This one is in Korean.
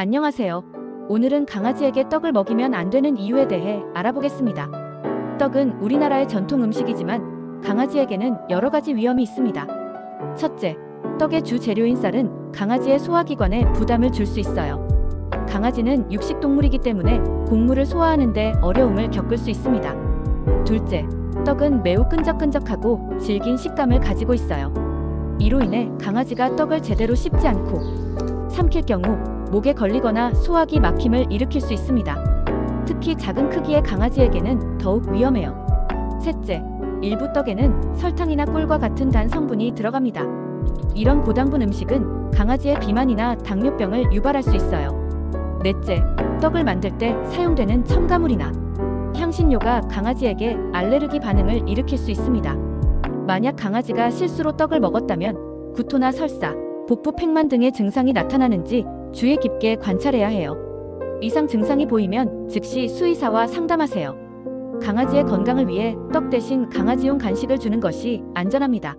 안녕하세요. 오늘은 강아지에게 떡을 먹이면 안 되는 이유에 대해 알아보겠습니다. 떡은 우리나라의 전통 음식이지만 강아지에게는 여러 가지 위험이 있습니다. 첫째, 떡의 주 재료인 쌀은 강아지의 소화기관에 부담을 줄 수 있어요. 강아지는 육식 동물이기 때문에 곡물을 소화하는데 어려움을 겪을 수 있습니다. 둘째, 떡은 매우 끈적끈적하고 질긴 식감을 가지고 있어요. 이로 인해 강아지가 떡을 제대로 씹지 않고 삼킬 경우 목에 걸리거나 소화기 막힘을 일으킬 수 있습니다. 특히 작은 크기의 강아지에게는 더욱 위험해요. 셋째, 일부 떡에는 설탕이나 꿀과 같은 단 성분이 들어갑니다. 이런 고당분 음식은 강아지의 비만이나 당뇨병을 유발할 수 있어요. 넷째, 떡을 만들 때 사용되는 첨가물이나 향신료가 강아지에게 알레르기 반응을 일으킬 수 있습니다. 만약 강아지가 실수로 떡을 먹었다면 구토나 설사, 복부 팽만 등의 증상이 나타나는지 주의 깊게 관찰해야 해요. 이상 증상이 보이면 즉시 수의사와 상담하세요. 강아지의 건강을 위해 떡 대신 강아지용 간식을 주는 것이 안전합니다.